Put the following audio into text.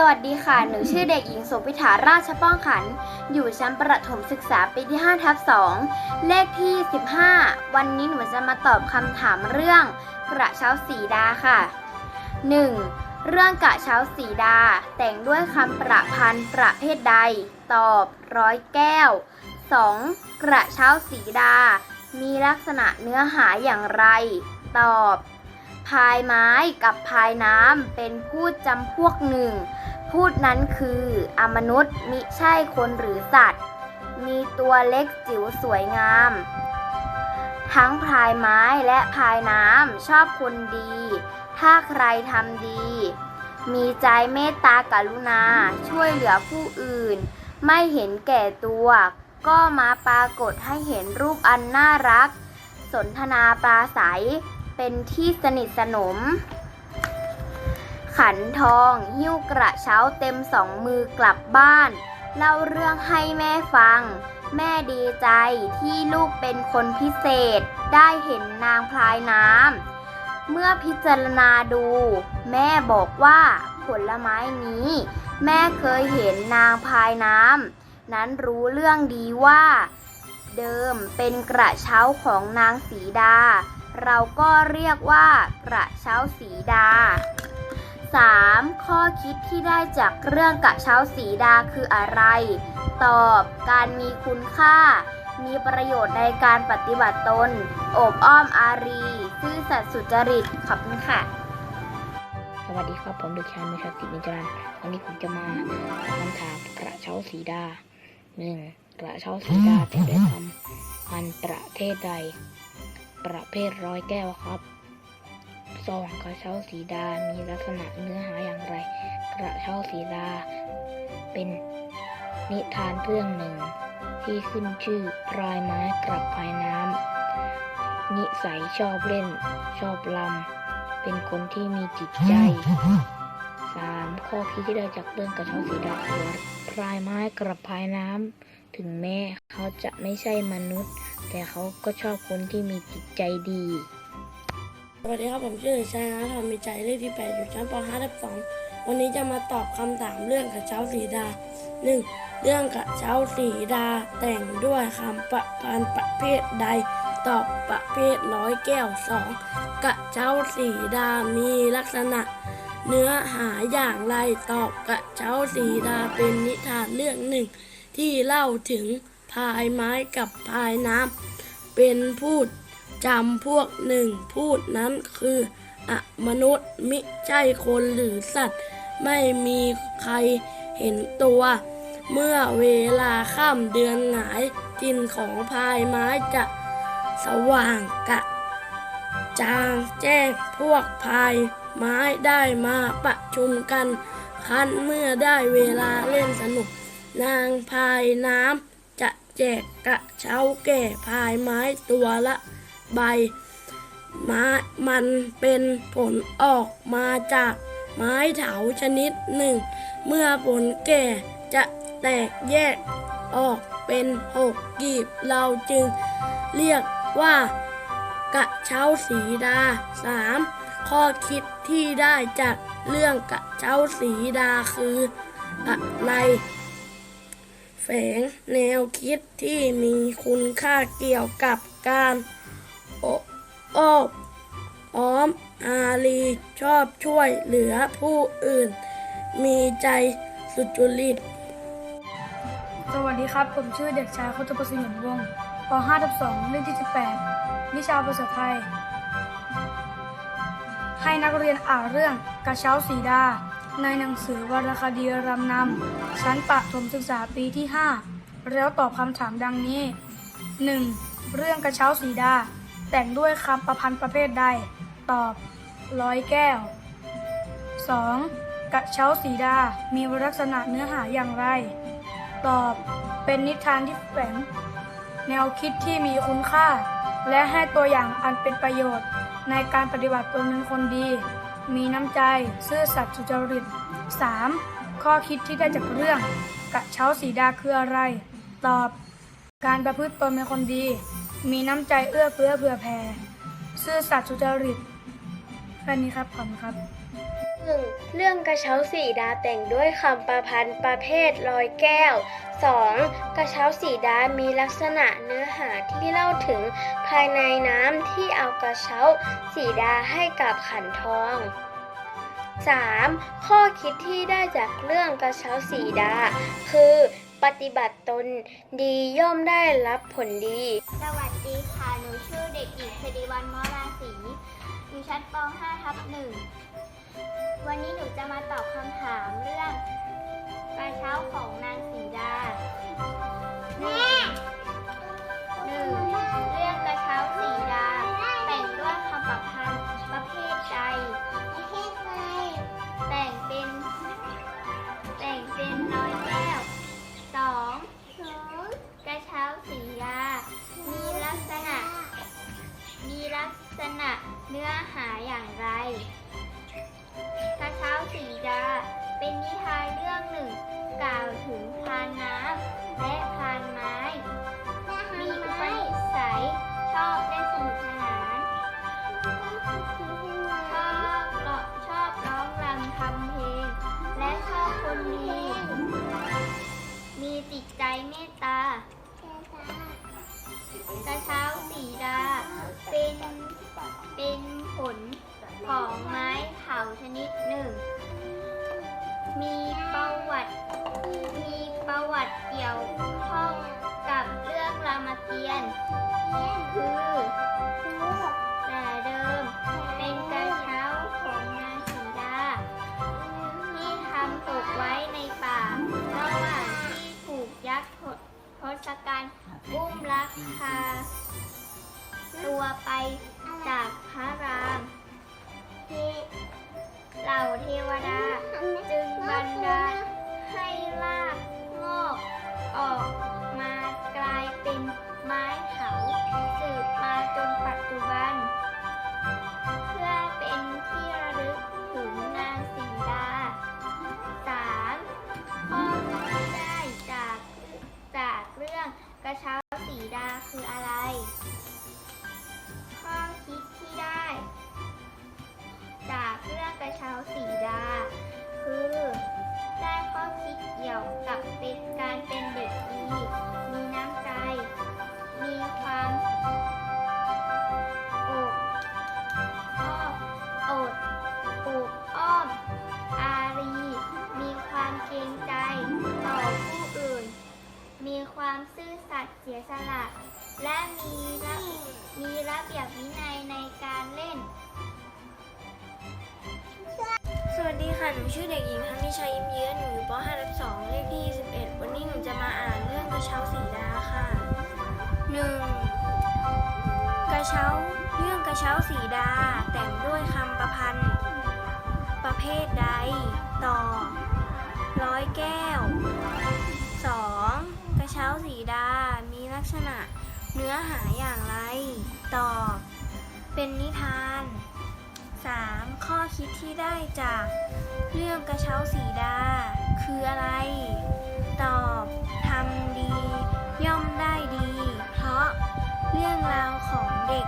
สวัสดีค่ะ หนูชื่อเด็กหญิงโสภิธาราชป้องขัน อยู่ชั้นประถมศึกษาปีที่5ทับ2เลขที่ 15 วันนี้หนูจะมาตอบคำถามเรื่องกระเช้าสีดาค่ะ 1. เรื่องกระเช้าสีดา แต่งด้วยคำประพันธ์ประเภทใด ตอบร้อยแก้ว 2. กระเช้าสีดา มีลักษณะเนื้อหาอย่างไร ตอบพายไม้กับพายน้ำเป็นพูดจำพวกหนึ่ง พูดนั้นคืออมนุษย์มิใช่คนหรือสัตว์ มีตัวเล็กจิ๋วสวยงาม ทั้งพายไม้และพายน้ำชอบคนดี ถ้าใครทำดี มีใจเมตตากรุณาช่วยเหลือผู้อื่น ไม่เห็นแก่ตัว ก็มาปรากฏให้เห็นรูปอันน่ารัก สนทนาปราศัยเป็นที่สนิทสนม ขันทองหิ้วกระเช้าเต็มสองมือกลับบ้าน เล่าเรื่องให้แม่ฟัง แม่ดีใจที่ลูกเป็นคนพิเศษ ได้เห็นนางพลายน้ำ เมื่อพิจารณาดู แม่บอกว่าผลไม้นี้ แม่เคยเห็นนางพายน้ำ นั้นรู้เรื่องดีว่า เดิมเป็นกระเช้าของนางสีดา เราก็เรียกว่ากระเช้าสีดา 3. ข้อคิดที่ได้จากเรื่องกระเช้าสีดาคืออะไร ตอบ การมีคุณค่า มีประโยชน์ในการปฏิบัติตนโอบอ้อมอารี ซื่อสัตย์สุจริต ขอบคุณค่ะ สวัสดีครับ ผมเด็กชายมิชาตินิจรันวันนี้ผมจะมาคำถามกระเช้าสีดาหนึ่งกระเช้าสีดาแต่งด้วยคำพันประเทศใด ประเภทร้อยแก้วครับ สองกระเช้าสีดา มีลักษณะเนื้อหาอย่างไร กระเช้าสีดา เป็นนิทานเรื่องหนึ่ง ที่ขึ้นชื่อพรายไม้กลับภายน้ำ นิสัยชอบเล่น ชอบลำ เป็นคนที่มีจิตใจ 3. ข้อคิดที่ได้จากเรื่องกระเช้าสีดาคือพรายไม้กระพายน้ำ ถึงแม้เขาจะไม่ใช่มนุษย์ แต่เขาก็ชอบคนที่มีจิตใจดี วัสดีครับผมชื่อชายนะทอมมีใจเลขที่8อยู่ชั้นป .5 ทับ2วันนี้จะมาตอบคำถามเรื่องกระเช้าสีดา 1. เรื่องกระเช้าสีดาแต่งด้วยคำประพันธ์ประเภทใด ตอบประเภทร้อยแก้ว 2. กระเช้าสีดามีลักษณะ เนื้อหาอย่างไรตอบกระเช้าสีดาเป็นนิทานเรื่องหนึ่ง ที่เล่าถึงพายไม้กับพายน้ำเป็นพูด จำพวกหนึ่งพูดนั้นคืออะมนุษย์มิใช่คนหรือสัตว์ ไม่มีใครเห็นตัว เมื่อเวลาค่ำเดือนหงายทินของพายไม้จะสว่างกะ จางแจ้งพวกพายไม้ได้มาประชุมกัน คันเมื่อได้เวลาเล่นสนุก นางพายน้ำจะแจกกระเช้าแก่พายไม้ตัวละ ใบไม้มันเป็นผลออกมาจากไม้เถาชนิดหนึ่ง เมื่อผลแก่จะแตกแยกออกเป็นหกกีบเราจึงเรียกว่ากระเช้าสีดา 3. ข้อคิดที่ได้จากเรื่องกระเช้าสีดาคืออะไร แฝงแนวคิดที่มีคุณค่าเกี่ยวกับการ โอบอ้อมอารีชอบช่วยเหลือผู้อื่น มีใจสุจริต สวัสดีครับ ผมชื่อเด็กชายคุตประสิทธิ์วงศ์ป .5 ทับ2เลขที่ 18 วิชาภาษาไทย ให้นักเรียนอ่านเรื่องกระเช้าสีดา ในหนังสือวรรณคดีรำนำชั้นประถมศึกษาปีที่ 5 แล้วตอบคำถามดังนี้ 1. เรื่องกระเช้าสีดา แต่งด้วยคำประพันธ์ประเภทใด ตอบร้อยแก้ว 2. กระเช้าสีดา มีลักษณะเนื้อหาอย่างไร ตอบเป็นนิทานที่แฝงแนวคิดที่มีคุณค่า และให้ตัวอย่างอันเป็นประโยชน์ ในการปฏิบัติตนเป็นคนดี มีน้ำใจซื่อสัตย์สุจริต 3. ข้อคิดที่ได้จากเรื่อง กระเช้าสีดาคืออะไร ตอบ การประพฤติตนเป็นคนดี มีน้ำใจเอื้อเฟื้อเผื่อแผ่ซื่อสัตย์สุจริตแค่นี้ครับขอบคุณครับ 1. เรื่องกระเช้าสีดาแต่งด้วยคำประพันธ์ประเภทลอยแก้ว 2. กระเช้าสีดามีลักษณะเนื้อหาที่เล่าถึงภายในน้ำที่เอากระเช้าสีดาให้กับขันทอง 3. ข้อคิดที่ได้จากเรื่องกระเช้าสีดา คือ ปฏิบัติตนดีย่อมได้รับผลดีสวัส ดีค่ะ หนูชื่อเด็กหญิงสิริวัลมอราศีอยู่ชั้นป .5 ทับ1วันนี้หนูจะมาตอบคำถามเรื่องปลาเช้าของนางสีดาแม่หนึ่งเรื่อง จิตใจเมตตากระเช้าสีดา เป็น เป็นผลของไม้เถาชนิดหนึ่ง มีประวัติ มีประวัติเกี่ยวข้องกับเรื่องรามเกียรติ์คือ ตัวไป คิดเกี่ยวกับเป็นการเป็นเด็กดี มีน้ำใจ มีความอกอ้อมอดอบอ้อม อารี มีความเกรงใจ ต่อผู้อื่น มีความซื่อสัตย์เสียสละ และมีระมีระเบียบวินัยในการเล่น สวัสดีค่ะ หนูชื่อเด็กหญิงธนิชายิ้มเยื้อนหนูอยู่ป .5 ทับ2เลขที่21วันนี้หนูจะมาอ่านเรื่องกระเช้าสีดาค่ะ 1. กระเช้า เรื่องกระเช้าสีดา แต่งด้วยคำประพันธ์ ประเภทใด ต่อ ร้อยแก้ว 2. กระเช้าสีดา มีลักษณะเนื้อหาอย่างไร ตอบ เป็นนิทาน 3. ข้อคิดที่ได้จากเรื่องกระเช้าสีดา คืออะไร ตอบทำดี ย่อมได้ดี เพราะเรื่องราวของเด็ก